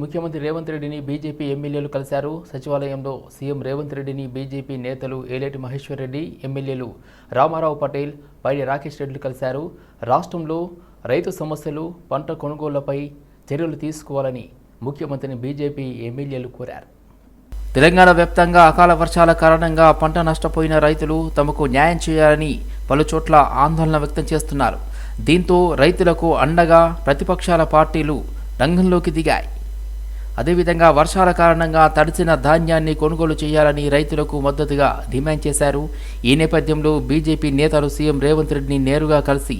ముఖ్యమంత్రి రేవంత్ రెడ్డిని బీజేపీ ఎమ్మెల్యేలు కలిశారు. సచివాలయంలో సీఎం రేవంత్ రెడ్డిని బీజేపీ నేతలు ఏలేటి మహేశ్వర్ రెడ్డి ఎమ్మెల్యేలు రామారావు పటేల్ పైడి రాకేష్ రెడ్డిలు కలిశారు. రాష్ట్రంలో రైతు సమస్యలు పంట కొనుగోళ్ళపై చర్యలు తీసుకోవాలని ముఖ్యమంత్రిని బీజేపీ ఎమ్మెల్యేలు కోరారు. తెలంగాణ వ్యాప్తంగా అకాల వర్షాల కారణంగా పంట నష్టపోయిన రైతులు తమకు న్యాయం చేయాలని పలుచోట్ల ఆందోళన వ్యక్తం చేస్తున్నారు. దీంతో రైతులకు అండగా ప్రతిపక్షాల పార్టీలు రంగంలోకి దిగాయి. అదేవిధంగా వర్షాల కారణంగా తడిసిన ధాన్యాన్ని కొనుగోలు చేయాలని రైతులకు మద్దతుగా డిమాండ్ చేశారు. ఈ నేపథ్యంలో బీజేపీ నేతలు సీఎం రేవంత్ రెడ్డిని నేరుగా కలిసి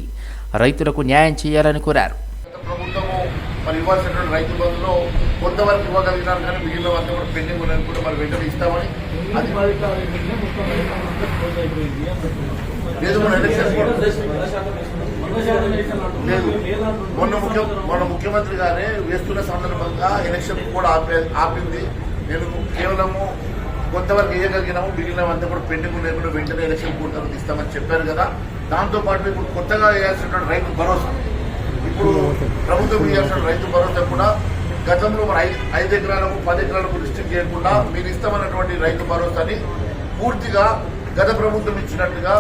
రైతులకు న్యాయం చేయాలని కోరారు. మరి ఇవ్వాల్సినటువంటి రైతు బంధులో కొంతవరకు ఇవ్వగలిగినారు కానీ మిగిలిన అంతా కూడా పెండింగ్ ఉన్నది కూడా మరి వెంటనే ఇస్తామని లేదు మన లేదు మొన్న ముఖ్య మొన్న ముఖ్యమంత్రి గారే వేస్తున్న సందర్భంగా ఎలక్షన్ కూడా ఆపే ఆపింది నేను కేవలము కొంతవరకు వేయగలిగినాము మిగిలినవంతా కూడా పెండింగ్ లేకుండా వెంటనే ఎలక్షన్ పూర్తి ఇస్తామని చెప్పారు కదా దాంతో పాటు ఇప్పుడు కొత్తగా వేయాల్సిన రైతు భరోసా ఇప్పుడు ప్రభుత్వం ఇవ్వాల్సిన రైతు భరోసా కూడా గతంలో ఐదు ఐదు ఎకరాలకు పది ఎకరాలకు చేయకుండా మీరు ఇస్తామన్నటువంటి రైతు భరోసాని పూర్తిగా గత ప్రభుత్వం ఇచ్చినట్టుగా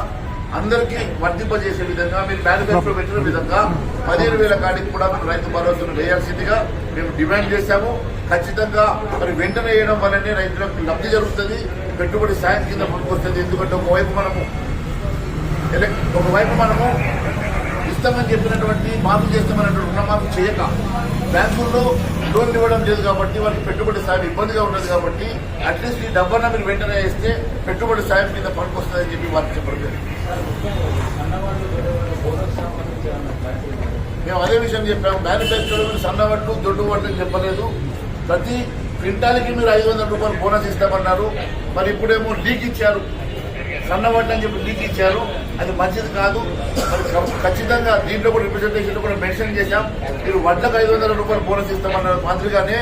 అందరికీ వర్తింపజేసే విధంగా మీరు మేనిఫెస్టో పెట్టిన విధంగా పదిహేను వేల కాడికి కూడా మేము రైతు భరోసాను వేయాల్సిందిగా మేము డిమాండ్ చేశాము. ఖచ్చితంగా మరి వెంటనే వేయడం వల్లనే రైతులకు లబ్ధి జరుగుతుంది పెట్టుబడి సాయం కింద వస్తుంది ఎందుకంటే ఒకవైపు మనము ఒకవైపు మనము ఇస్తామని చెప్పినటువంటి మాఫీ చేస్తామన్నటువంటి రుణమాఫీ చేయక. బ్యాంకుల్లో లోన్లు ఇవ్వడం లేదు కాబట్టి వాళ్ళకి పెట్టుబడి సాయం ఇబ్బందిగా ఉన్నది కాబట్టి అట్లీస్ట్ ఈ డబ్బన్నా మీరు వెంటనే ఇస్తే పెట్టుబడి సాయం కింద పనికొస్తుందని చెప్పి వారికి చెప్పడం మేము అదే విషయం చెప్పాము మేనిఫెస్టోలో మీరు సన్నవడ్లు దొడ్డు వడ్లు చెప్పలేదు. ప్రతి క్వింటాల్కి మీరు ఐదు వందల రూపాయలు బోనస్ ఇస్తామన్నారు. మరి ఇప్పుడేమో లీక్ ఇచ్చారు. సన్నవడ్లు అని చెప్పి లీక్ ఇచ్చారు. అది మంచిది కాదు. ఖచ్చితంగా దీంట్లో కూడా రిప్రజెంటేషన్ కూడా మెన్షన్ చేశాం. మీరు వడ్లకు ఐదు వందల రూపాయలు బోనస్ ఇస్తామన్నారు మాదిరిగానే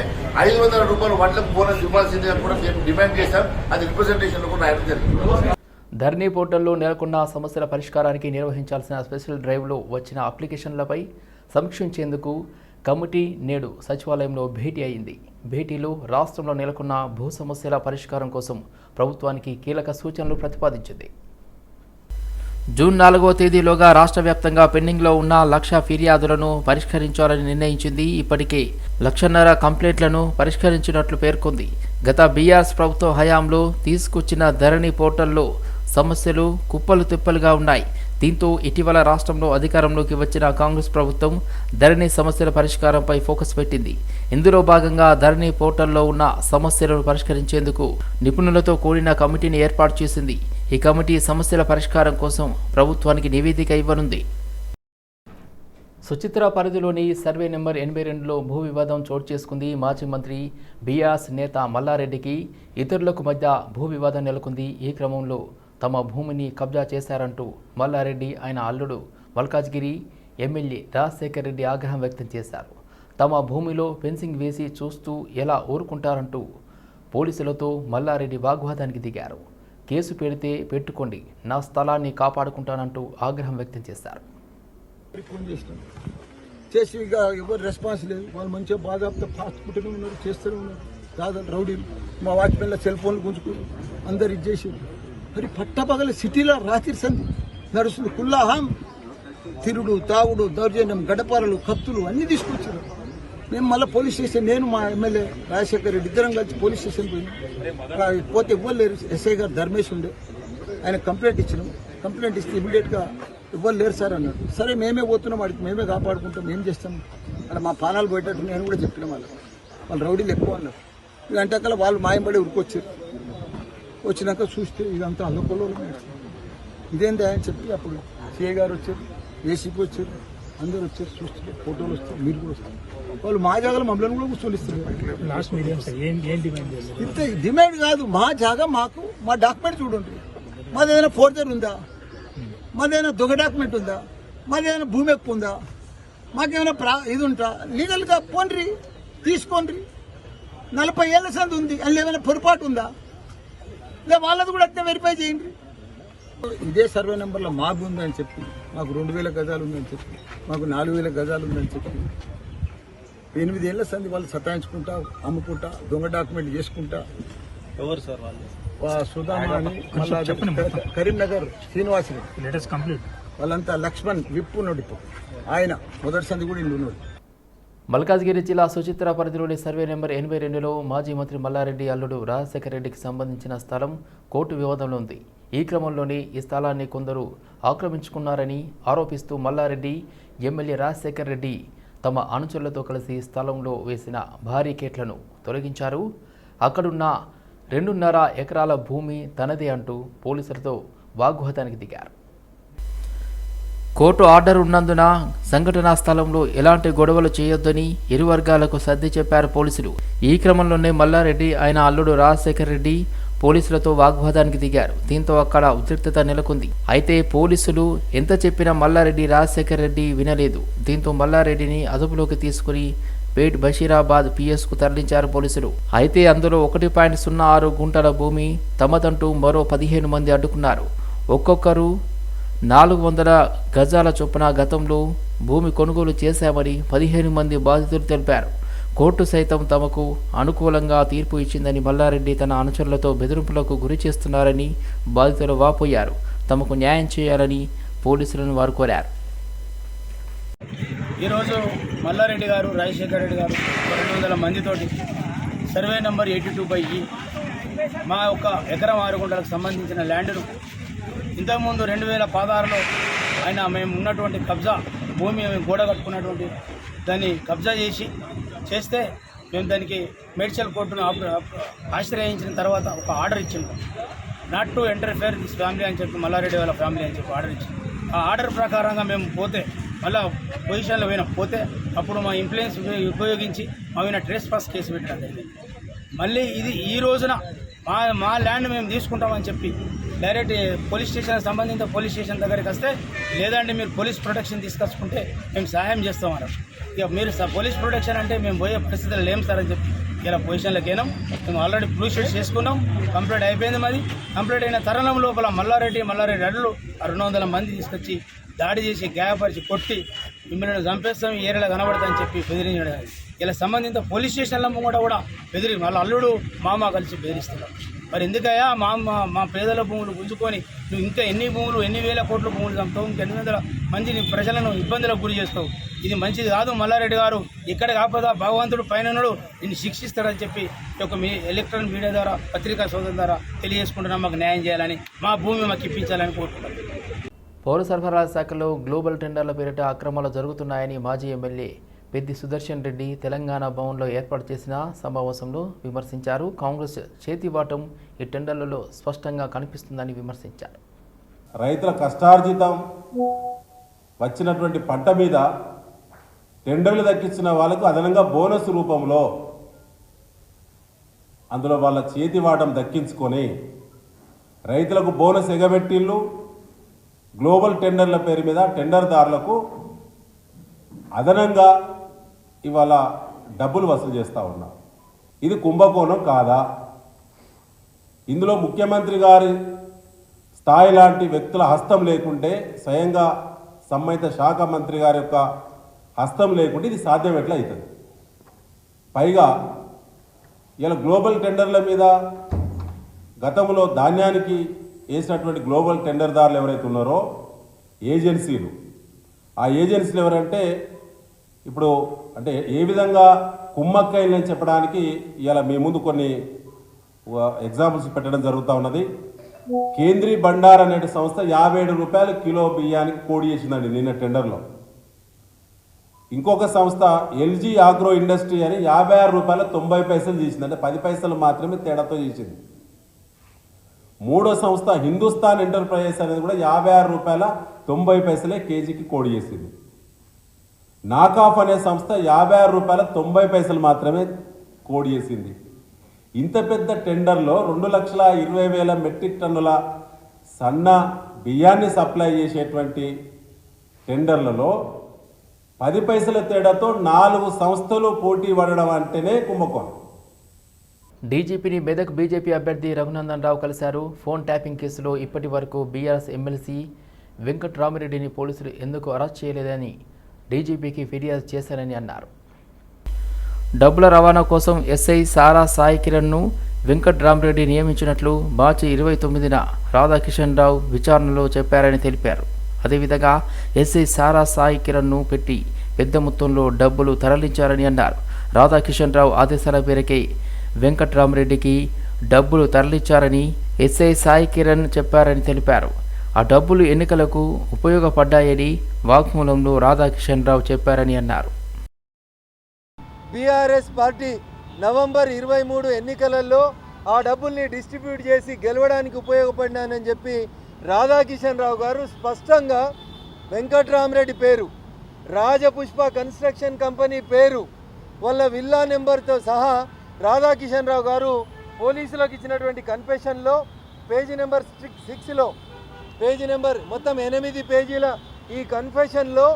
ఐదు వందల రూపాయలు వడ్లకు బోనస్ ఇవ్వాల్సిందే కూడా నేను డిమాండ్ చేశాం. అది రిప్రజెంటేషన్ కూడా ఆయన జరిగింది. ధరణి పోర్టల్లో నెలకొన్న సమస్యల పరిష్కారానికి నిర్వహించాల్సిన స్పెషల్ డ్రైవ్లో వచ్చిన అప్లికేషన్లపై సమీక్షించేందుకు కమిటీ నేడు సచివాలయంలో భేటీ అయింది. భేటీలో రాష్ట్రంలో నెలకొన్న భూ సమస్యల పరిష్కారం కోసం ప్రభుత్వానికి కీలక సూచనలు ప్రతిపాదించింది. జూన్ నాలుగో తేదీలోగా రాష్ట్ర వ్యాప్తంగా పెండింగ్లో ఉన్న లక్ష ఫిర్యాదులను పరిష్కరించాలని నిర్ణయించింది ఇప్పటికే. లక్షన్నర కంప్లైంట్లను పరిష్కరించినట్లు పేర్కొంది. గత బీఆర్ఎస్ ప్రభుత్వ హయాంలో తీసుకొచ్చిన ధరణి పోర్టల్లో సమస్యలు కుప్పలు తిప్పలుగా ఉన్నాయి. దీంతో ఇటీవల రాష్ట్రంలో అధికారంలోకి వచ్చిన కాంగ్రెస్ ప్రభుత్వం ధరణి సమస్యల పరిష్కారంపై ఫోకస్ పెట్టింది. ఇందులో భాగంగా ధరణి పోర్టల్లో ఉన్న సమస్యలను పరిష్కరించేందుకు నిపుణులతో కూడిన కమిటీని ఏర్పాటు చేసింది. ఈ కమిటీ సమస్యల పరిష్కారం కోసం ప్రభుత్వానికి నివేదిక ఇవ్వనుంది. సుచిత్ర పరిధిలోని సర్వే నెంబర్ ఎనభై రెండులో భూ వివాదం చోటు చేసుకుంది మాజీ మంత్రి బీఆర్ఎస్ నేత మల్లారెడ్డికి ఇతరులకు మధ్య భూ వివాదం నెలకొంది. ఈ క్రమంలో తమ భూమిని కబ్జా చేశారంటూ మల్లారెడ్డి ఆయన అల్లుడు మల్కాజ్గిరి ఎమ్మెల్యే రాజశేఖర్ రెడ్డి ఆగ్రహం వ్యక్తం చేశారు. తమ భూమిలో ఫెన్సింగ్ వేసి చూస్తూ ఎలా ఊరుకుంటారంటూ పోలీసులతో మల్లారెడ్డి వాగ్వాదానికి దిగారు. కేసు పెడితే పెట్టుకోండి నా స్థలాన్ని కాపాడుకుంటానంటూ ఆగ్రహం వ్యక్తం చేశారు. చేసి ఇక ఎవరు రెస్పాన్స్ లేదు. వాళ్ళు మంచిగా బాధాపుతో పాసుకుంటూనే ఉన్నారు చేస్తూనే ఉన్నారు. దాదాపు రౌడీలు. మా వాచ్మెన్ల సెల్ ఫోన్లు గుంజుకున్నారు అందరు ఇది మరి పట్టపగల సిటీలో రాత్రి సంధి నడుస్తుంది. కుల్లాహం తిరుడు తాగుడు దౌర్జన్యం గడపారలు కత్తులు అన్నీ తీసుకొచ్చారు. మేము మళ్ళీ పోలీస్ స్టేషన్ నేను మా ఎమ్మెల్యే రాజశేఖర్ రెడ్డి ఇద్దరం కలిసి పోలీస్ స్టేషన్ పోయినాం పోతే ఇవ్వలేరు. ఎస్ఐ గారు ధర్మేష్ ఉండే. ఆయన కంప్లైంట్ ఇచ్చినాం. కంప్లైంట్ ఇస్తే ఇమీడియట్గా ఇవ్వలేరు లేరు సార్ అన్నాడు. సరే మేమే పోతున్నాం వాడికి మేమే కాపాడుకుంటాం ఏం చేస్తాం? అక్కడ మా పానాలు పోయేటట్టు నేను కూడా చెప్పిన వాళ్ళు వాళ్ళు రౌడీలు ఎక్కువ అన్నారు. అంటే వాళ్ళు మాయంపడి ఉరికొచ్చారు. వచ్చినాక చూస్తే ఇదంతా అల్లకొల్లో ఇదేంటి అని చెప్పి అప్పుడు సిఐ గారు వచ్చారు ఏసీపీ వచ్చారు అందరూ వచ్చారు చూస్తారు ఫోటోలు వస్తారు మీరు కూడా వస్తారు వాళ్ళు మా జాగాలో మమ్మల్ని కూడా కూర్చొనిస్తారు లాస్ట్ మీడియం ఇంత డిమాండ్ కాదు. మా జాగా మాకు మా డాక్యుమెంట్ చూడండి. మాది ఏదైనా ఫోర్జర్ ఉందా? మాది ఏదైనా దొంగ డాక్యుమెంట్ ఉందా? మాది ఏదైనా భూమి ఎక్కువ ఉందా? మాకేమైనా ప్రా ఇది ఉంటా లీగల్గా పోండ్రి తీసుకోండి నలభై ఏళ్ళ సంది ఉంది. అందులో ఏమైనా పొరపాటు ఉందా? వాళ్ళది కూడా అట్లా వెరిఫై చేయండి. ఇదే సర్వే నెంబర్లో మాకు ఉందని చెప్పి మాకు రెండు వేల గజాలు ఉందని చెప్పి మాకు నాలుగు వేల గజాలు ఉందని చెప్పి ఎనిమిది ఏళ్ళ సంది వాళ్ళు సతాయించుకుంటా అమ్ముకుంటా దొంగ డాక్యుమెంట్ చేసుకుంటా. ఎవరు సార్ వాళ్ళు? వా- సుధామ అని మళ్ళా కరీంనగర్ శ్రీనివాసరెడ్డి. లేటెస్ట్ కంప్లీట్ వాళ్ళంతా లక్ష్మణ్ విప్పు నడిపు ఆయన మొదటి సంది కూడా ఇల్లు ఉన్నాడు. మల్కాజ్గిరి జిల్లా సుచిత్ర పరిధిలోని సర్వే నెంబర్ ఎనభై రెండులో మాజీ మంత్రి మల్లారెడ్డి అల్లుడు రాజశేఖర రెడ్డికి సంబంధించిన స్థలం కోర్టు వివాదంలో ఉంది. ఈ క్రమంలోనే ఈ స్థలాన్ని కొందరు ఆక్రమించుకున్నారని ఆరోపిస్తూ మల్లారెడ్డి ఎమ్మెల్యే రాజశేఖర రెడ్డి తమ అనుచరులతో కలిసి స్థలంలో వేసిన భారీ కేట్లను తొలగించారు. అక్కడున్న రెండున్నర ఎకరాల భూమి తనదే అంటూ పోలీసులతో వాగ్వాదానికి దిగారు. కోర్టు ఆర్డర్ ఉన్నందున సంఘటనా స్థలంలో ఎలాంటి గొడవలు చేయొద్దని ఇరు వర్గాలకు సర్ది చెప్పారు పోలీసులు. ఈ క్రమంలోనే మల్లారెడ్డి ఆయన అల్లుడు రాజశేఖర్ రెడ్డి పోలీసులతో వాగ్వాదానికి దిగారు. దీంతో అక్కడ ఉద్రిక్తత నెలకొంది. అయితే పోలీసులు ఎంత చెప్పినా మల్లారెడ్డి రాజశేఖర్ రెడ్డి వినలేదు. దీంతో మల్లారెడ్డిని అదుపులోకి తీసుకుని పేట్ బషీరాబాద్ పిఎస్కు తరలించారు పోలీసులు. అయితే అందులో ఒకటి పాయింట్ సున్నా ఆరు గుంటల భూమి తమదంటూ మరో పదిహేను మంది అడ్డుకున్నారు. ఒక్కొక్కరు నాలుగు వందల గజాల చొప్పున గతంలో భూమి కొనుగోలు చేశామని పదిహేను మంది బాధితులు తెలిపారు. కోర్టు సైతం తమకు అనుకూలంగా తీర్పు ఇచ్చిందని మల్లారెడ్డి తన అనుచరులతో బెదిరింపులకు గురి చేస్తున్నారని బాధితులు వాపోయారు. తమకు న్యాయం చేయాలని పోలీసులను వారు కోరారు. ఈరోజు మల్లారెడ్డి గారు రాజశేఖర రెడ్డి గారు రెండు వందల మందితోటి survey number eighty two by ఈ మా యొక్క ఎకరం ఆరు గుంటలకు సంబంధించిన ల్యాండ్ను ఇంతకుముందు రెండు వేల పదహారులో ఆయన మేము ఉన్నటువంటి కబ్జా భూమి మేము గోడ కట్టుకున్నటువంటి దాన్ని కబ్జా చేసి చేస్తే మేము దానికి మేడ్చల్ కోర్టును ఆశ్రయించిన తర్వాత ఒక ఆర్డర్ ఇచ్చిండు. Not to interfere this family అని చెప్పి మల్లారెడ్డి వాళ్ళ ఫ్యామిలీ అని చెప్పి ఆర్డర్ ఇచ్చింది ఆ ఆర్డర్ ప్రకారంగా మేము పోతే మళ్ళా పొజిషన్లో పోయినాం. పోతే అప్పుడు మా ఇన్ఫ్లుయెన్స్ ఉపయోగించి మా మీద ట్రేస్ పాస్ కేసు పెట్టడం జరిగింది. మళ్ళీ ఇది ఈ రోజున మా మా ల్యాండ్ మేము తీసుకుంటామని చెప్పి డైరెక్ట్ పోలీస్ స్టేషన్ సంబంధిత పోలీస్ స్టేషన్ దగ్గరికి వస్తే లేదంటే మీరు పోలీస్ ప్రొటెక్షన్ తీసుకొచ్చుకుంటే మేము సహాయం చేస్తామన్నారు. ఇక మీరు పోలీస్ ప్రొటెక్షన్ అంటే మేము పోయే పరిస్థితులు లేము సార్ అని చెప్పి ఇలా పొజిషన్లోకి అయినాం మేము ఆల్రెడీ బ్లూ షీట్స్ చేసుకున్నాం కంప్లీట్ అయిపోయింది మాది కంప్లీట్ అయిన తరుణం లోపల మల్లారెడ్డి మల్లారెడ్డి అడ్లు రెండు వందల మంది తీసుకొచ్చి దాడి చేసి గాయపరిచి కొట్టి మిమ్మల్ని చంపేస్తాం ఈ ఏరియాలో కనబడతామని చెప్పి బెదిరించడం. ఇలా సంబంధిత పోలీస్ స్టేషన్ల కూడా కూడా బెదిరి వాళ్ళ అల్లుడు మామ కలిసి బెదిరిస్తున్నారు. మరి ఎందుకయ్యా మా మా- మా పేదల భూములు గుంజుకొని నువ్వు ఇంకా ఎన్ని భూములు ఎన్ని వేల కోట్ల భూములు చంపుతావు ఇంకా ఎన్ని వందల మందిని ప్రజలను ఇబ్బందులకు గురి చేస్తావు. ఇది మంచిది కాదు మల్లారెడ్డి గారు. ఇక్కడ కాకపోతే భగవంతుడు పైన ఉన్నాడు నిన్ను శిక్షిస్తాడని చెప్పి ఒక మీ ఎలక్ట్రానిక్ మీడియా ద్వారా పత్రికా సోదరుల ద్వారా తెలియజేసుకుంటున్నా. మాకు న్యాయం చేయాలని మా భూమి మాకు ఇప్పించాలని కోరుకుంటున్నాం. పౌర సరఫరాల శాఖలో గ్లోబల్ టెండర్ల పేరిట అక్రమాలు జరుగుతున్నాయని మాజీ ఎమ్మెల్యే పెద్ది సుదర్శన్ రెడ్డి తెలంగాణ భవన్లో ఏర్పాటు చేసిన సమావేశంలో విమర్శించారు. కాంగ్రెస్ చేతివాటం ఈ టెండర్లలో స్పష్టంగా కనిపిస్తుందని విమర్శించారు. రైతుల కష్టార్జితం వచ్చినటువంటి పంట మీద టెండర్లు దక్కించిన వాళ్ళకు అదనంగా బోనస్ రూపంలో అందులో వాళ్ళ చేతి వాటం దక్కించుకొని రైతులకు బోనస్ ఎగబెట్టిళ్ళు గ్లోబల్ టెండర్ల పేరు మీద టెండర్దారులకు అదనంగా ఇవాళ డబ్బులు వసూలు చేస్తూ ఉన్నా ఇది కుంభకోణం కాదా? ఇందులో ముఖ్యమంత్రి గారి స్థాయి లాంటి వ్యక్తుల హస్తం లేకుంటే స్వయంగా సంబంధిత శాఖ మంత్రి గారి యొక్క హస్తం లేకుంటే ఇది సాధ్యం ఎట్లా అవుతుంది? పైగా ఇలా గ్లోబల్ టెండర్ల మీద గతంలో ధాన్యానికి వేసినటువంటి గ్లోబల్ టెండర్దారులు ఎవరైతే ఉన్నారో ఏజెన్సీలు. ఆ ఏజెన్సీలు ఎవరంటే ఇప్పుడు అంటే ఏ విధంగా కుమ్మక్కైందని చెప్పడానికి ఇలా మీ ముందు కొన్ని ఎగ్జాంపుల్స్ పెట్టడం జరుగుతూ ఉన్నది. కేంద్రీ బండార్ అనే సంస్థ యాభై ఏడు రూపాయలు కిలో బియ్యానికి కోడి చేసిందండి నిన్న టెండర్లో. ఇంకొక సంస్థ ఎల్జీ ఆగ్రో ఇండస్ట్రీ అని యాభై ఆరు రూపాయల తొంభై పైసలు చేసింది అంటే పది పైసలు మాత్రమే తేడాతో చేసింది. మూడో సంస్థ హిందుస్థాన్ ఎంటర్ప్రైజెస్ అనేది కూడా యాభై ఆరు రూపాయల తొంభై పైసలే కేజీకి కోడి చేసింది. నాకాఫ్ అనే సంస్థ యాభై ఆరు రూపాయల తొంభై పైసలు మాత్రమే కోడి చేసింది. ఇంత పెద్ద టెండర్లో రెండు లక్షల ఇరవై వేల మెట్రిక్ టన్నుల సన్న బియ్యాన్ని సప్లై చేసేటువంటి టెండర్లలో పది పైసల తేడాతో నాలుగు సంస్థలు పోటీ పడడం అంటేనే కుంభకోణం. డీజీపీని మెదక్ బీజేపీ అభ్యర్థి రఘునందన్ రావు కలిశారు. ఫోన్ ట్యాపింగ్ కేసులో ఇప్పటి వరకు బీఆర్ఎస్ ఎమ్మెల్సీ వెంకట్రామిరెడ్డిని పోలీసులు ఎందుకు అరెస్ట్ చేయలేదని డీజీపీకి ఫిర్యాదు చేశారని అన్నారు. డబ్బుల రవాణా కోసం ఎస్ఐ సారా సాయి కిరణ్ను వెంకట్రామరెడ్డి నియమించినట్లు మార్చి ఇరవై తొమ్మిదిన రాధాకిషన్ రావు విచారణలో చెప్పారని తెలిపారు. అదేవిధంగా ఎస్ఐ సారా సాయి కిరణ్ను పెట్టి పెద్ద మొత్తంలో డబ్బులు తరలించారని అన్నారు. రాధాకిషన్ రావు ఆదేశాల మేరకే వెంకట్రామరెడ్డికి డబ్బులు తరలిచ్చారని ఎస్ఐ సాయి కిరణ్ చెప్పారని తెలిపారు. ఆ డబ్బులు ఎన్నికలకు ఉపయోగపడ్డాయని వాగ్మూలంలో రాధాకిషన్ రావు చెప్పారని అన్నారు. బీఆర్ఎస్ పార్టీ నవంబర్ ఇరవై మూడు ఎన్నికలలో ఆ డబ్బుల్ని డిస్ట్రిబ్యూట్ చేసి గెలవడానికి ఉపయోగపడినానని చెప్పి రాధాకిషన్ రావు గారు స్పష్టంగా వెంకట్రామరెడ్డి పేరు రాజపుష్ప కన్స్ట్రక్షన్ కంపెనీ పేరు వాళ్ళ విల్లా నెంబర్తో సహా రాధాకిషన్ రావు గారు పోలీసులకు ఇచ్చినటువంటి కన్ఫెషన్లో పేజీ నెంబర్ సిక్స్ సిక్స్లో పేజీ నెంబర్ మొత్తం ఎనిమిది పేజీల ఈ కన్ఫెషన్లో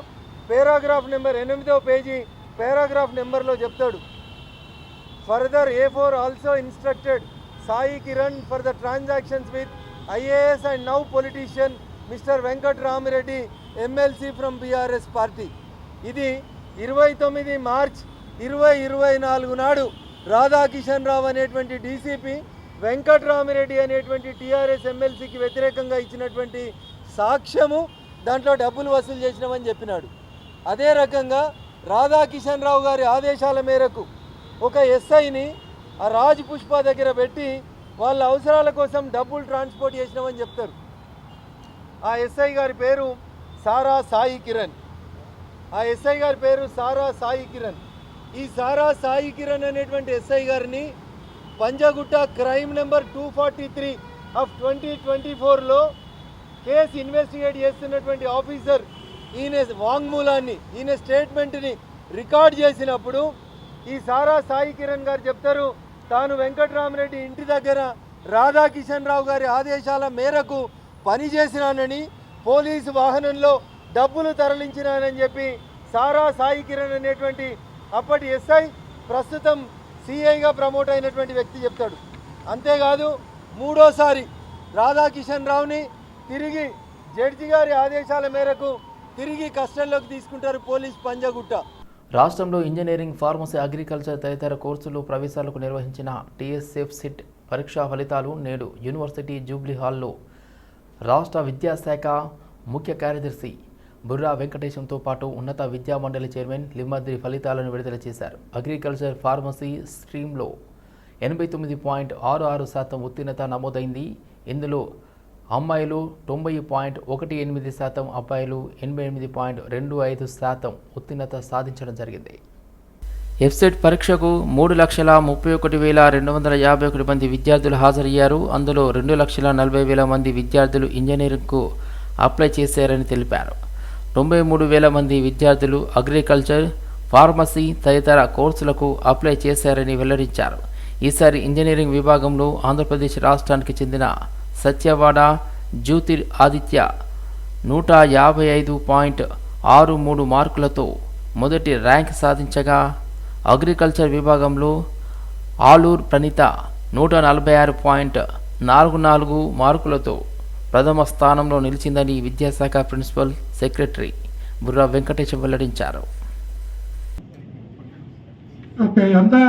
పేరాగ్రాఫ్ నెంబర్ ఎనిమిదో పేజీ పారాగ్రాఫ్ నెంబర్లో చెప్తాడు. Further A four also instructed Sai Kiran for the transactions with IAS and now politician Mister Venkat Rami Reddy MLC from BRS party. ఇది ఇరవై తొమ్మిది మార్చ్ ఇరవై ఇరవై నాలుగు నాడు రాధాకిషన్ రావు అనేటువంటి డీసీపీ వెంకట్రామిరెడ్డి అనేటువంటి టీఆర్ఎస్ ఎమ్మెల్సీకి వ్యతిరేకంగా ఇచ్చినటువంటి సాక్ష్యము దాంట్లో డబ్బులు వసూలు చేసినామని చెప్పినాడు. అదే రకంగా రాధాకిషన్ రావు గారి ఆదేశాల మేరకు ఒక ఎస్ఐని ఆ రాజ్ పుష్ప దగ్గర పెట్టి వాళ్ళ అవసరాల కోసం డబ్బులు ట్రాన్స్పోర్ట్ చేసినామని చెప్తారు. ఆ ఎస్ఐ గారి పేరు సారా సాయి కిరణ్. ఆ ఎస్ఐ గారి పేరు సారా సాయి కిరణ్. ఈ సారా సాయి కిరణ్ అనేటువంటి ఎస్ఐ గారిని Panjagutta crime number two forty three of twenty twenty ఫోర్లో కేసు ఇన్వెస్టిగేట్ చేస్తున్నటువంటి ఆఫీసర్ ఈయన వాంగ్మూలాన్ని ఈయన స్టేట్మెంట్ని రికార్డ్ చేసినప్పుడు ఈ సారా సాయి కిరణ్ గారు చెప్తారు తాను వెంకట్రామరెడ్డి ఇంటి దగ్గర రాధాకిషన్ రావు గారి ఆదేశాల మేరకు పనిచేసినానని పోలీసు వాహనంలో డబ్బులు తరలించినానని చెప్పి సారా సాయి కిరణ్ అనేటువంటి అప్పటి ఎస్ఐ ప్రస్తుతం సిఐగా ప్రమోట్ అయినటువంటి వ్యక్తి చెప్తాడు. అంతేకాదు మూడోసారి రాధాకిషన్ రావుని తిరిగి జడ్జి గారి ఆదేశాల మేరకు తిరిగి కస్టడీలోకి తీసుకుంటారు పోలీస్ పంజగుట్ట. రాష్ట్రంలో ఇంజనీరింగ్ ఫార్మసీ అగ్రికల్చర్ తదితర కోర్సులు ప్రవేశాలకు నిర్వహించిన టీఎస్ఎఫ్ సిట్ పరీక్షా ఫలితాలు నేడు యూనివర్సిటీ జూబ్లీ హాల్లో. రాష్ట్ర విద్యాశాఖ ముఖ్య కార్యదర్శి బుర్రా వెంకటేశంతో పాటు ఉన్నత విద్యా మండలి చైర్మన్ లిమ్మద్రి ఫలితాలను విడుదల చేశారు. అగ్రికల్చర్ ఫార్మసీ స్ట్రీమ్లో ఎనభై తొమ్మిది పాయింట్ ఆరు ఆరు శాతం ఉత్తీర్ణత నమోదైంది. ఇందులో అమ్మాయిలు తొంభై పాయింట్ ఒకటి ఎనిమిది శాతం అబ్బాయిలు ఎనభై ఎనిమిది పాయింట్ రెండు ఐదు శాతం ఉత్తీర్ణత సాధించడం జరిగింది. ఎఫ్సెట్ పరీక్షకు మూడు లక్షల ముప్పై ఒకటి వేల రెండు వందల యాభై ఒకటి మంది విద్యార్థులు హాజరయ్యారు. అందులో రెండు లక్షల నలభై వేల మంది విద్యార్థులు ఇంజనీరింగ్కు అప్లై చేశారని తెలిపారు. తొంభై మూడు వేల మంది విద్యార్థులు అగ్రికల్చర్ ఫార్మసీ తదితర కోర్సులకు అప్లై చేశారని వెల్లడించారు. ఈసారి ఇంజనీరింగ్ విభాగంలో ఆంధ్రప్రదేశ్ రాష్ట్రానికి చెందిన సత్యవాడ జ్యోతిర్ ఆదిత్య నూట యాభై ఐదు పాయింట్ ఆరు మూడు మార్కులతో మొదటి ర్యాంక్ సాధించగా అగ్రికల్చర్ విభాగంలో ఆలూర్ ప్రణీత నూట నలభై ఆరు పాయింట్ నాలుగు నాలుగు మార్కులతో ప్రథమ స్థానంలో నిలిచిందని విద్యాశాఖ ప్రిన్సిపల్ సెక్రటరీ బుర్రా వెంకటేశం వెల్లడించారు. ఓకే అంతా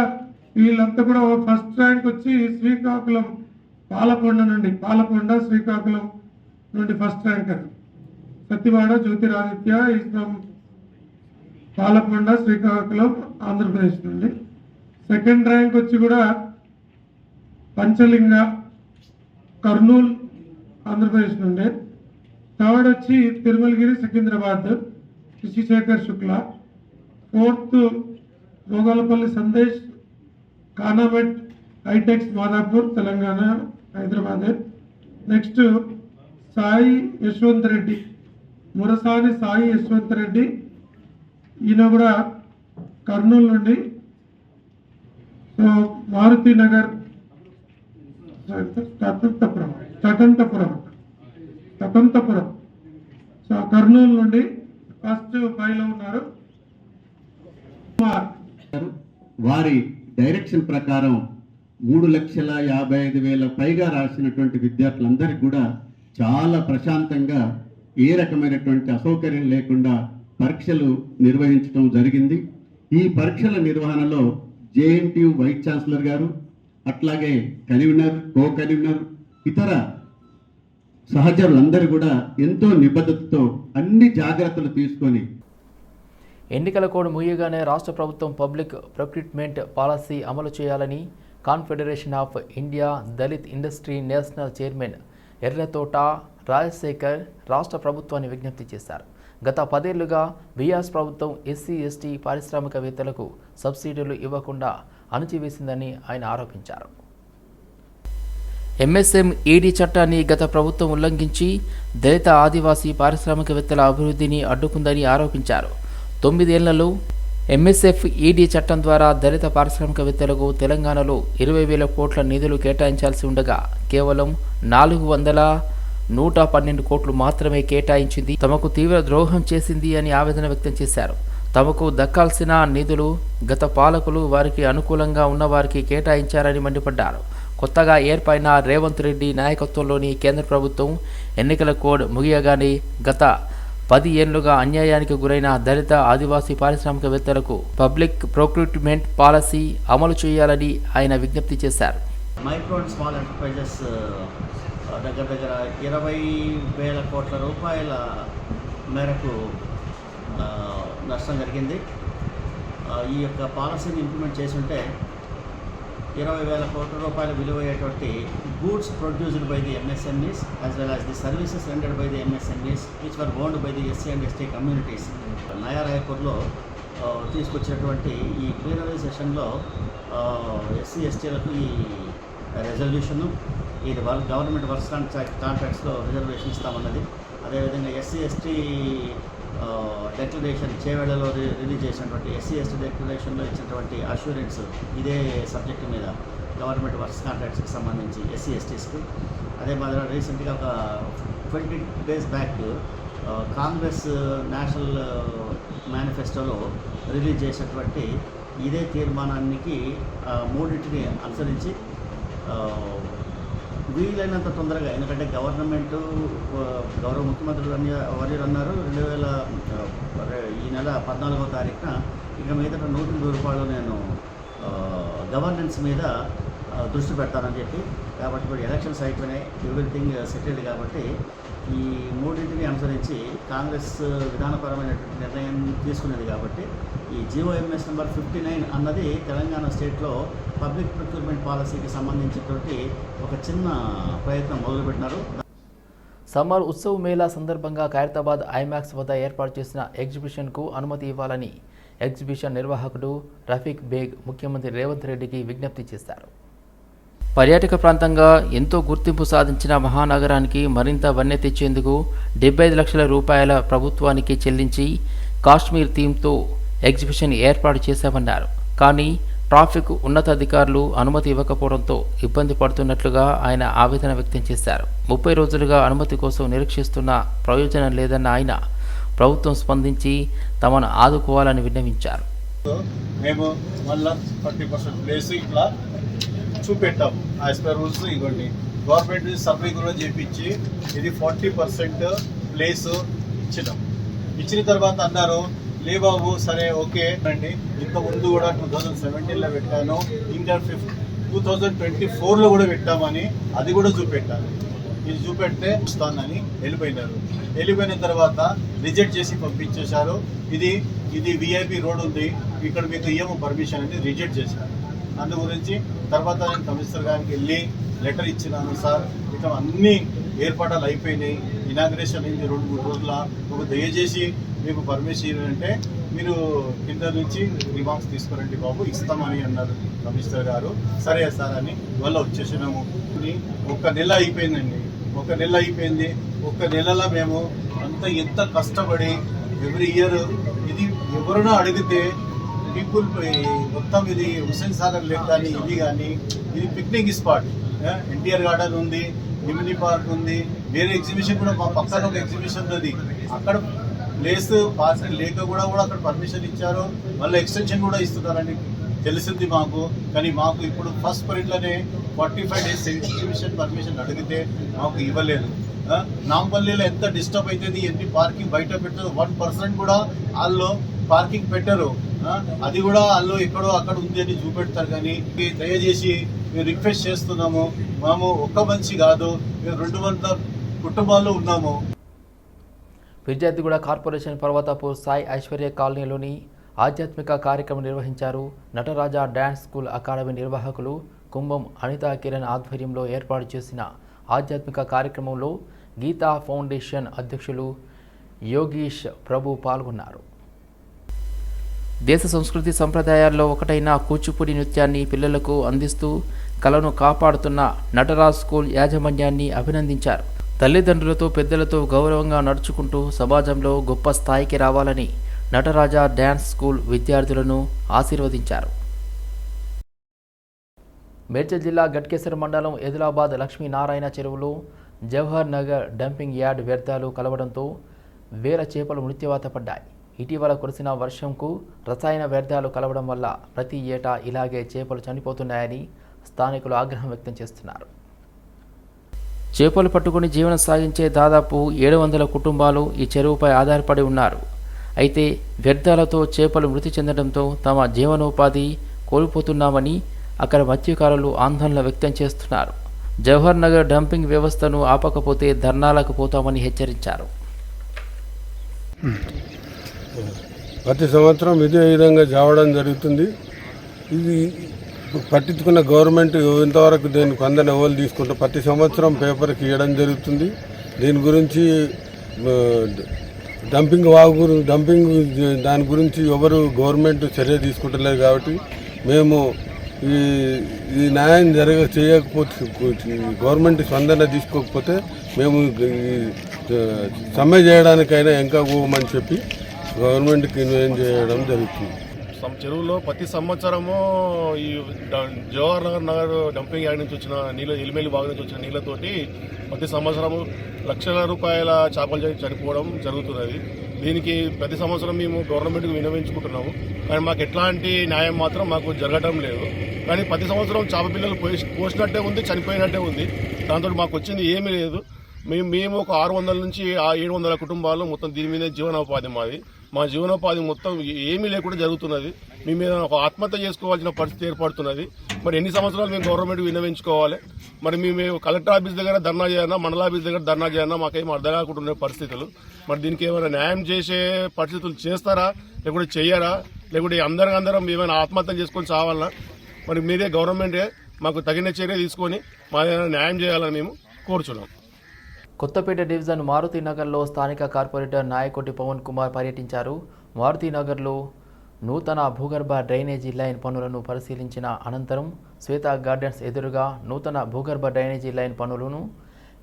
వీళ్ళంతా కూడా ఫస్ట్ ర్యాంక్ వచ్చి శ్రీకాకుళం పాలకొండ నుండి పాలకొండ శ్రీకాకుళం నుండి first ranker Satyavada Jyotiraditya is from Palakonda Srikakulam Andhra Pradesh నుండి. సెకండ్ ర్యాంక్ వచ్చి కూడా పంచలింగ కర్నూల్ ఆంధ్రప్రదేశ్ నుండి థర్డ్ వచ్చి తిరుమలగిరి సికింద్రాబాద్ శశిశేఖర్ శుక్లా ఫోర్త్ గోగాలపల్లి సందేశ్ కానామెట్ హైటెక్స్ మాదాపూర్ తెలంగాణ హైదరాబాద్ నెక్స్ట్ సాయి యశ్వంత్ రెడ్డి మురసాని సాయి యశ్వంత్ రెడ్డి ఈయన కూడా కర్నూలు నుండి సో మారుతి నగర్ తప్ప తటంతపురం. తటంతపురం. సో కర్నూలు నుండి ఫస్ట్ ఫైవ్లో ఉన్నారు వారి డైరెక్షన్ ప్రకారం మూడు లక్షల యాభై ఐదు వేల పైగా రాసినటువంటి విద్యార్థులందరికీ కూడా చాలా ప్రశాంతంగా ఏ రకమైనటువంటి అసౌకర్యం లేకుండా పరీక్షలు నిర్వహించడం జరిగింది. ఈ పరీక్షల నిర్వహణలో జేఎన్టీయు వైస్ ఛాన్సలర్ గారు అట్లాగే కన్వీనర్ కో కన్వీనర్ ఇతర సహచరులందరూ కూడా ఎంతో నిబద్ధతతో అన్ని జాగ్రత్తలు తీసుకొని ఎన్నికల కోడ్ ముగియగానే రాష్ట్ర ప్రభుత్వం పబ్లిక్ ప్రొక్యూట్మెంట్ పాలసీ అమలు చేయాలని confederation of India Dalit industry national chairman Errathota Rajasekhar రాష్ట్ర ప్రభుత్వాన్ని విజ్ఞప్తి చేశారు. గత పదేళ్ళుగా బీఆర్ఎస్ ప్రభుత్వం ఎస్సీ ఎస్టీ పారిశ్రామికవేత్తలకు సబ్సిడీలు ఇవ్వకుండా అణచివేసిందని ఆయన ఆరోపించారు. ఎంఎస్ఎం ఈడీ చట్టాన్ని గత ప్రభుత్వం ఉల్లంఘించి దళిత ఆదివాసీ పారిశ్రామికవేత్తల అభివృద్ధిని అడ్డుకుందని ఆరోపించారు. తొమ్మిదేళ్ళలో ఎంఎస్ఎఫ్ ఈడీ చట్టం ద్వారా దళిత పారిశ్రామికవేత్తలకు తెలంగాణలో ఇరవై వేల కోట్ల నిధులు కేటాయించాల్సి ఉండగా కేవలం నాలుగు వందల నూట పన్నెండు కోట్లు మాత్రమే కేటాయించింది. తమకు తీవ్ర ద్రోహం చేసింది అని ఆవేదన వ్యక్తం చేశారు. తమకు దక్కాల్సిన నిధులు గత పాలకులు వారికి అనుకూలంగా ఉన్నవారికి కేటాయించారని మండిపడ్డారు. కొత్తగా ఏర్పడిన రేవంత్ రెడ్డి నాయకత్వంలోని కేంద్ర ప్రభుత్వం ఎన్నికల కోడ్ ముగియగానే గత పది ఏళ్ళుగా అన్యాయానికి గురైన దళిత ఆదివాసీ పారిశ్రామికవేత్తలకు పబ్లిక్ ప్రొక్రూట్మెంట్ పాలసీ అమలు చేయాలని ఆయన విజ్ఞప్తి చేశారు. మైక్రో అండ్ స్మాల్ ఎంటర్ప్రైజెస్ దగ్గర దగ్గర ఇరవై వేల కోట్ల రూపాయల మేరకు నష్టం జరిగింది. ఈ యొక్క పాలసీని ఇంప్లిమెంట్ చేసి ఉంటే ఇరవై వేల కోట్ల రూపాయలు విలువయ్యేటువంటి goods produced by the MSMEs as well as the services rendered by the MSMEs which were owned by the SC and ST communities Naya రాయపూర్లో తీసుకొచ్చినటువంటి ఈ ప్లీనరీ సెషన్లో ఎస్సీ ఎస్టీలకు ఈ రెజల్యూషను ఇది వర్క్ గవర్నమెంట్ వర్క్స్ కాంట్రాక్ట్ కాంట్రాక్ట్స్లో reservation ఇస్తామన్నది. అదేవిధంగా SC ST declaration చేవేళ్ళలో రిలీజ్ చేసినటువంటి ఎస్సీ ఎస్టీ డెక్లరేషన్లో ఇచ్చినటువంటి అష్యూరెన్స్ ఇదే సబ్జెక్టు మీద గవర్నమెంట్ వర్క్స్ కాంట్రాక్ట్స్కి సంబంధించి ఎస్సీ ఎస్టీస్కి అదే మాదిరిగా రీసెంట్గా ఒక twenty days back Congress national మేనిఫెస్టోలో రిలీజ్ చేసినటువంటి ఇదే తీర్మానానికి మూడింటిని అనుసరించి వీలైనంత తొందరగా ఎందుకంటే గవర్నమెంట్ గౌరవ ముఖ్యమంత్రులు అన్ని వర్యులు అన్నారు రెండు వేల ఈ నెల పద్నాలుగో తారీఖున ఇక మీదట నూతన రూపాయలు నేను గవర్నెన్స్ మీద దృష్టి పెడతానని చెప్పి కాబట్టి ఇప్పుడు ఎలక్షన్స్ అయిపోయినాయి ఎవ్రీథింగ్ సెటిల్డ్ కాబట్టి ఈ మూడింటిని అనుసరించి కాంగ్రెస్ విధానపరమైనటువంటి నిర్ణయం తీసుకునేది కాబట్టి ఈ జిఓఎంఎస్ నెంబర్ ఫిఫ్టీ నైన్ అన్నది తెలంగాణ స్టేట్లో పబ్లిక్ ప్రొక్యూర్మెంట్ పాలసీకి సంబంధించినటువంటి ఒక చిన్న ప్రయత్నం మొదలుపెట్టినారు. సమ్మర్ ఉత్సవ్ మేళా సందర్భంగా ఖైరతాబాద్ ఐమాక్స్ వద్ద ఏర్పాటు చేసిన ఎగ్జిబిషన్కు అనుమతి ఇవ్వాలని ఎగ్జిబిషన్ నిర్వాహకుడు రఫీక్ బేగ్ ముఖ్యమంత్రి రేవంత్ రెడ్డికి విజ్ఞప్తి చేశారు. పర్యాటక ప్రాంతంగా ఎంతో గుర్తింపు సాధించిన మహానగరానికి మరింత వన్నె తెచ్చేందుకు డెబ్బై ఐదు లక్షల రూపాయల ప్రభుత్వానికి చెల్లించి కాశ్మీర్ థీమ్తో ఎగ్జిబిషన్ ఏర్పాటు చేశామన్నారు. కానీ ట్రాఫిక్ ఉన్నతాధికారులు అనుమతి ఇవ్వకపోవడంతో ఇబ్బంది పడుతున్నట్లుగా ఆయన ఆవేదన వ్యక్తం చేశారు. ముప్పై రోజులుగా అనుమతి కోసం నిరీక్షిస్తున్న ప్రయోజనం లేదన్న ఆయన ప్రభుత్వం స్పందించి తమను ఆదుకోవాలని విన్నవించారు. మేము మళ్ళీ థర్టీ పర్సెంట్ ప్లేస్ ఇట్లా చూపెట్టాము యాజ్ పర్ రూల్స్ ఇవ్వండి. గవర్నమెంట్ సర్వే కూడా చేపించి ఇది ఫార్టీ పర్సెంట్ ప్లేస్ ఇచ్చినాం. ఇచ్చిన తర్వాత అన్నారు లే బాబు సరే ఓకే అండి. ఇంత ముందు కూడా టూ థౌజండ్ సెవెంటీన్లో పెట్టాను. ఇంకా ఫిఫ్త్ టూ థౌజండ్ ట్వంటీ ఫోర్లో కూడా పెట్టామని అది కూడా చూపెట్టాను ఇది చూపెడితే వస్తానని వెళ్ళిపోయినారు. వెళ్ళిపోయిన తర్వాత రిజెక్ట్ చేసి పంపించేశారు. ఇది ఇది విఐపి రోడ్ ఉంది. ఇక్కడ మీకు ఇయ్యము పర్మిషన్ అనేది రిజెక్ట్ చేశారు. అందు గురించి తర్వాత నేను కమిషనర్ గారికి వెళ్ళి లెటర్ ఇచ్చినాను సార్. ఇక అన్ని ఏర్పాటాలు అయిపోయినాయి. ఇనాగ్రేషన్ అయింది రెండు మూడు రోజుల. ఒక దయచేసి మీకు పర్మిషన్ అంటే మీరు కింద నుంచి రిమార్క్స్ తీసుకురండి బాబు ఇస్తామని అన్నారు కమిషనర్ గారు. సరే సార్ అని వల్ల వచ్చేసినాము. ఒక్క ఒక నెల అయిపోయిందండి. ఒక నెల అయిపోయింది. ఒక నెలలో మేము అంత ఎంత కష్టపడి ఎవ్రీ ఇయర్ ఇది ఎవరైనా అడిగితే పీపుల్ మొత్తం ఇది హుస్సేన్ సాగర్ లేక్ కానీ ఇది కానీ ఇది పిక్నిక్ స్పాట్ ఎన్టీఆర్ గార్డెన్ ఉంది నిమిని పార్క్ ఉంది వేరే ఎగ్జిబిషన్ కూడా మా పక్కన ఒక ఎగ్జిబిషన్ ఉంది అక్కడ ప్లేస్ పార్సల్ లేక కూడా కూడా అక్కడ పర్మిషన్ ఇచ్చారు. మళ్ళీ ఎక్స్టెన్షన్ కూడా ఇస్తున్నారని తెలిసింది మాకు. కానీ మాకు ఇప్పుడు first పరీక్షలోనే forty five days exhibition permission అడిగితే మాకు ఇవ్వలేదు. నాంపల్లిలో ఎంత డిస్టర్బ్ అవుతుంది ఎన్ని పార్కింగ్ బయట పెట్టారు వన్ పర్సెంట్ కూడా వాళ్ళు పార్కింగ్ పెట్టరు. అది కూడా వాళ్ళు ఎక్కడో అక్కడ ఉంది అని చూపెడతారు కానీ దయచేసి మేము రిక్వెస్ట్ చేస్తున్నాము. మేము ఒక్క మనిషి కాదు మేము రెండు వందల కుటుంబాల్లో ఉన్నాము. విద్యార్థిగూడ కార్పొరేషన్ పర్వతపూర్ సాయి ఐశ్వర్య కాలనీలోని ఆధ్యాత్మిక కార్యక్రమం నిర్వహించారు. నటరాజా డ్యాన్స్ స్కూల్ అకాడమీ నిర్వాహకులు కుంభం అనితా కిరణ్ ఆధ్వర్యంలో ఏర్పాటు చేసిన ఆధ్యాత్మిక కార్యక్రమంలో గీతా ఫౌండేషన్ అధ్యక్షులు యోగీష్ ప్రభు పాల్గొన్నారు. దేశ సంస్కృతి సంప్రదాయాల్లో ఒకటైన కూచిపూడి నృత్యాన్ని పిల్లలకు అందిస్తూ కళను కాపాడుతున్న నటరాజ్ స్కూల్ యాజమాన్యాన్ని అభినందించారు. తల్లిదండ్రులతో పెద్దలతో గౌరవంగా నడుచుకుంటూ సమాజంలో గొప్ప స్థాయికి రావాలని నటరాజా డ్యాన్స్ స్కూల్ విద్యార్థులను ఆశీర్వదించారు. మేడ్చల్ జిల్లా గట్కేశ్వర మండలం ఎదిలాబాద్ లక్ష్మీనారాయణ చెరువులో జవహర్ నగర్ డంపింగ్ యార్డ్ వ్యర్థాలు కలవడంతో వేల చేపలు మృత్యువాత పడ్డాయి. ఇటీవల కురిసిన వర్షంకు రసాయన వ్యర్థాలు కలవడం వల్ల ప్రతి ఏటా ఇలాగే చేపలు చనిపోతున్నాయని స్థానికులు ఆగ్రహం వ్యక్తం చేస్తున్నారు. చేపలు పట్టుకుని జీవనం సాగించే దాదాపు ఏడు వందల కుటుంబాలు ఈ చెరువుపై ఆధారపడి ఉన్నారు. అయితే వ్యర్థాలతో చేపలు మృతి చెందడంతో తమ జీవనోపాధి కోల్పోతున్నామని అక్కడ మత్స్యకారులు ఆందోళన వ్యక్తం చేస్తున్నారు. జవహర్ నగర్ డంపింగ్ వ్యవస్థను ఆపకపోతే ధర్నాలకు పోతామని హెచ్చరించారు. ప్రతి సంవత్సరం ఇదే విధంగా చావడం జరుగుతుంది. ఇది పట్టించుకున్న గవర్నమెంట్ ఇంతవరకు దీనికి అందరిని ఎవరు తీసుకుంటే ప్రతి సంవత్సరం పేపర్కి ఇవ్వడం జరుగుతుంది. దీని గురించి డంపింగ్ వాగు డంపింగ్ దాని గురించి ఎవరు గవర్నమెంట్ చర్య తీసుకుంటలేదు కాబట్టి మేము ఈ ఈ న్యాయం జరగ చేయకపోతే గవర్నమెంట్ స్పందన తీసుకోకపోతే మేము ఈ సమ్మె చేయడానికైనా ఇంకా పోమని చెప్పి గవర్నమెంట్కి ఇన్వెస్ట్ చేయడం జరుగుతుంది. చెరువులో ప్రతి సంవత్సరము ఈ జవహర్ నగర్ నగర్ డంపింగ్ యార్డ్ నుంచి వచ్చిన నీళ్ళ ఎలిమెలి బాగు నుంచి వచ్చిన నీళ్ళతోటి ప్రతి సంవత్సరము లక్షల రూపాయల చేపలు చని- చనిపోవడం జరుగుతున్నది. దీనికి ప్రతి సంవత్సరం మేము గవర్నమెంట్కి వినియోగించుకుంటున్నాము కానీ మాకు ఎట్లాంటి న్యాయం మాత్రం మాకు జరగడం లేదు. కానీ ప్రతి సంవత్సరం చేప పిల్లలు పోసినట్టే ఉంది చనిపోయినట్టే ఉంది. దాంతో మాకు వచ్చింది ఏమీ లేదు. మేము మేము ఒక ఆరు వందల నుంచి ఆ ఏడు వందల కుటుంబాలు మొత్తం దీని మీద జీవనోపాధి మాది. మా జీవనోపాధి మొత్తం ఏమీ లేకుండా జరుగుతున్నది. మీ మీద ఒక ఆత్మహత్య చేసుకోవాల్సిన పరిస్థితి ఏర్పడుతున్నది. మరి ఎన్ని సంవత్సరాలు మేము గవర్నమెంట్ విన్నవించుకోవాలి? మరి మేము కలెక్టర్ ఆఫీస్ దగ్గర ధర్నా చేయాలన్నా మండల ఆఫీస్ దగ్గర ధర్నా చేయనా మాకేం అర్థం కాకుండా ఉండే పరిస్థితులు. మరి దీనికి ఏమైనా న్యాయం చేసే పరిస్థితులు చేస్తారా? లేకుంటే చేయరా లేకుంటే అందరం అందరం ఏమైనా ఆత్మహత్య చేసుకొని చావాలన్నా మరి మీరే గవర్నమెంటే మాకు తగిన చర్య తీసుకొని మా న్యాయం చేయాలని మేము కోరుచున్నాం. కొత్తపేట డివిజన్ మారుతినగర్లో స్థానిక కార్పొరేటర్ నాయకోటి పవన్ కుమార్ పర్యటించారు. మారుతినగర్లో నూతన భూగర్భ డ్రైనేజీ లైన్ పనులను పరిశీలించిన అనంతరం శ్వేత గార్డెన్స్ ఎదురుగా నూతన భూగర్భ డ్రైనేజీ లైన్ పనులను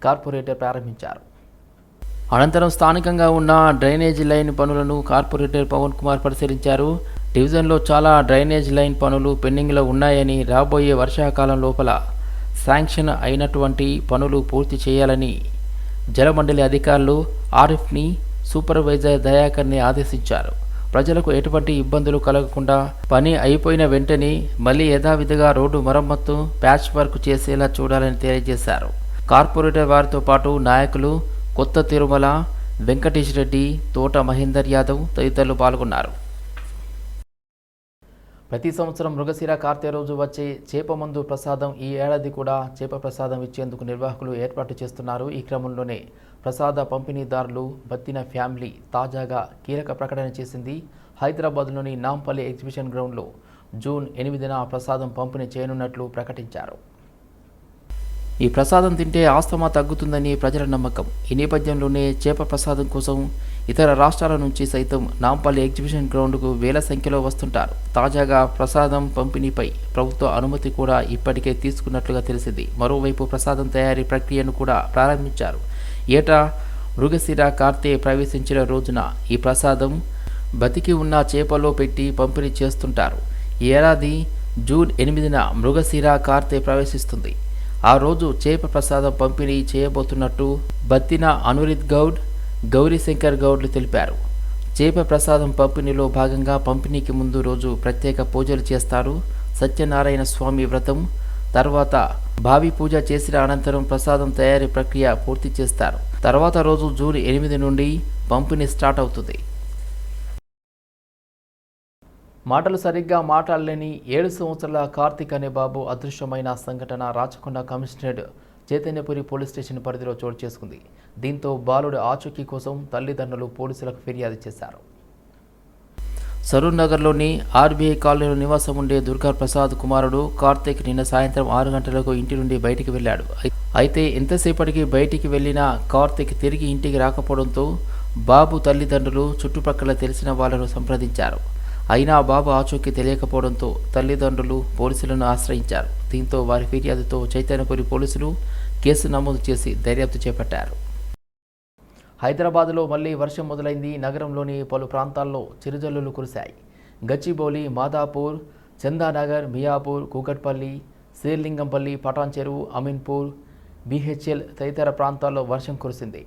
కార్పొరేటర్ ప్రారంభించారు. అనంతరం స్థానికంగా ఉన్న డ్రైనేజీ లైన్ పనులను కార్పొరేటర్ పవన్ కుమార్ పరిశీలించారు. డివిజన్లో చాలా డ్రైనేజ్ లైన్ పనులు పెండింగ్లో ఉన్నాయని రాబోయే వర్షాకాలం లోపల శాంక్షన్ అయినటువంటి పనులు పూర్తి చేయాలని జలమండలి అధికారులు ఆరిఫ్ని సూపర్వైజర్ దయాకర్ని ఆదేశించారు. ప్రజలకు ఎటువంటి ఇబ్బందులు కలగకుండా పని అయిపోయిన వెంటనే మళ్ళీ యథావిధిగా రోడ్డు మరమ్మత్తు ప్యాచ్ వర్క్ చేసేలా చూడాలని తెలియజేశారు. కార్పొరేటర్ వారితో పాటు నాయకులు కొత్త తిరుమల వెంకటేష్ రెడ్డి తోట మహేందర్ యాదవ్ తదితరులు పాల్గొన్నారు. ప్రతి సంవత్సరం మృగశిర కార్తె రోజు వచ్చే చేప మందు ప్రసాదం ఈ ఏడాది కూడా చేప ప్రసాదం ఇచ్చేందుకు నిర్వాహకులు ఏర్పాటు చేస్తున్నారు. ఈ క్రమంలోనే ప్రసాద పంపిణీదారులు బత్తిన ఫ్యామిలీ తాజాగా కీలక ప్రకటన చేసింది. హైదరాబాద్లోని నాంపల్లి ఎగ్జిబిషన్ గ్రౌండ్లో జూన్ ఎనిమిదిన ప్రసాదం పంపిణీ చేయనున్నట్లు ప్రకటించారు. ఈ ప్రసాదం తింటే ఆస్తమా తగ్గుతుందని ప్రజల నమ్మకం. ఈ నేపథ్యంలోనే చేప ప్రసాదం కోసం ఇతర రాష్ట్రాల నుంచి సైతం నాంపల్లి ఎగ్జిబిషన్ గ్రౌండ్కు వేల సంఖ్యలో వస్తుంటారు. తాజాగా ప్రసాదం పంపిణీపై ప్రభుత్వ అనుమతి కూడా ఇప్పటికే తీసుకున్నట్లుగా తెలిసింది. మరోవైపు ప్రసాదం తయారీ ప్రక్రియను కూడా ప్రారంభించారు. ఏటా మృగశిర కార్తె ప్రవేశించిన రోజున ఈ ప్రసాదం బతికి ఉన్న చేపలో పెట్టి పంపిణీ చేస్తుంటారు. ఈ ఏడాది జూన్ ఎనిమిదిన మృగశిర కార్తె ప్రవేశిస్తుంది. ఆ రోజు చేప ప్రసాదం పంపిణీ చేయబోతున్నట్టు బత్తిన అనురిత్ గౌడ్ గౌరీశంకర్ గౌడ్లు తెలిపారు. చేప ప్రసాదం పంపిణీలో భాగంగా పంపిణీకి ముందు రోజు ప్రత్యేక పూజలు చేస్తారు. సత్యనారాయణ స్వామి వ్రతం తర్వాత భావి పూజ చేసిన అనంతరం ప్రసాదం తయారీ ప్రక్రియ పూర్తి చేస్తారు. తర్వాత రోజు జూన్ ఎనిమిది నుండి పంపిణీ స్టార్ట్ అవుతుంది. మాటలు సరిగ్గా మాట్లాడలేని ఏడు సంవత్సరాల కార్తీక్ అనే బాబు అదృశ్యమైన సంఘటన Rachakonda commissionerate Chaitanyapuri police station పరిధిలో చోటు చేసుకుంది. దీంతో బాలుడి ఆచూకీ కోసం తల్లిదండ్రులు పోలీసులకు ఫిర్యాదు చేశారు. సరూర్ నగర్లోని ఆర్బీఐ కాలనీలో నివాసం ఉండే దుర్గా ప్రసాద్ కుమారుడు కార్తీక్ నిన్న సాయంత్రం ఆరు గంటలకు ఇంటి నుండి బయటికి వెళ్ళాడు. అయితే ఎంతసేపటికి బయటికి వెళ్ళిన కార్తీక్ తిరిగి ఇంటికి రాకపోవడంతో బాబు తల్లిదండ్రులు చుట్టుపక్కల తెలిసిన వాళ్ళను సంప్రదించారు. అయినా బాబు ఆచూకీ తెలియకపోవడంతో తల్లిదండ్రులు పోలీసులను ఆశ్రయించారు. దీంతో వారి ఫిర్యాదుతో చైతన్యపురి పోలీసులు కేసు నమోదు చేసి దర్యాప్తు చేపట్టారు. హైదరాబాద్లో మళ్ళీ వర్షం మొదలైంది. నగరంలోని పలు ప్రాంతాల్లో చిరుజల్లులు కురిశాయి. గచ్చిబౌలి మాదాపూర్ చందానగర్ మియాపూర్ కూకట్పల్లి శ్రీలింగంపల్లి పటాన్ చెరువు అమీన్పూర్ బీహెచ్ఎల్ తదితర ప్రాంతాల్లో వర్షం కురిసింది.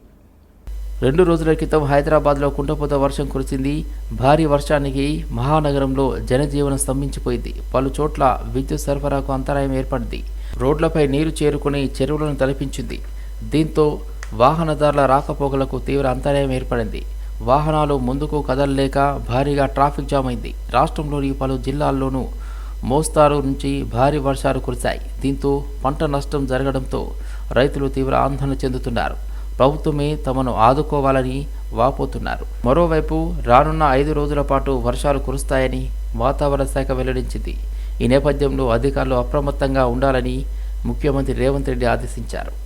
రెండు రోజుల క్రితం హైదరాబాద్లో కుండపోత వర్షం కురిసింది. భారీ వర్షానికి మహానగరంలో జనజీవనం స్తంభించిపోయింది. పలు చోట్ల విద్యుత్ సరఫరాకు అంతరాయం ఏర్పడింది. రోడ్లపై నీరు చేరుకుని చెరువులను తలపించింది. దీంతో వాహనదారుల రాకపోకలకు తీవ్ర అంతరాయం ఏర్పడింది. వాహనాలు ముందుకు కదలలేక భారీగా ట్రాఫిక్ జామ్ అయింది. రాష్ట్రంలోని పలు జిల్లాల్లోనూ మోస్తారు నుంచి భారీ వర్షాలు కురిశాయి. దీంతో పంట నష్టం జరగడంతో రైతులు తీవ్ర ఆందోళన చెందుతున్నారు. ప్రభుత్వమే తమను ఆదుకోవాలని వాపోతున్నారు. మరోవైపు రానున్న ఐదు రోజుల పాటు వర్షాలు కురుస్తాయని వాతావరణ శాఖ వెల్లడించింది. ఈ నేపథ్యంలో అధికారులు అప్రమత్తంగా ఉండాలని ముఖ్యమంత్రి రేవంత్ రెడ్డి ఆదేశించారు.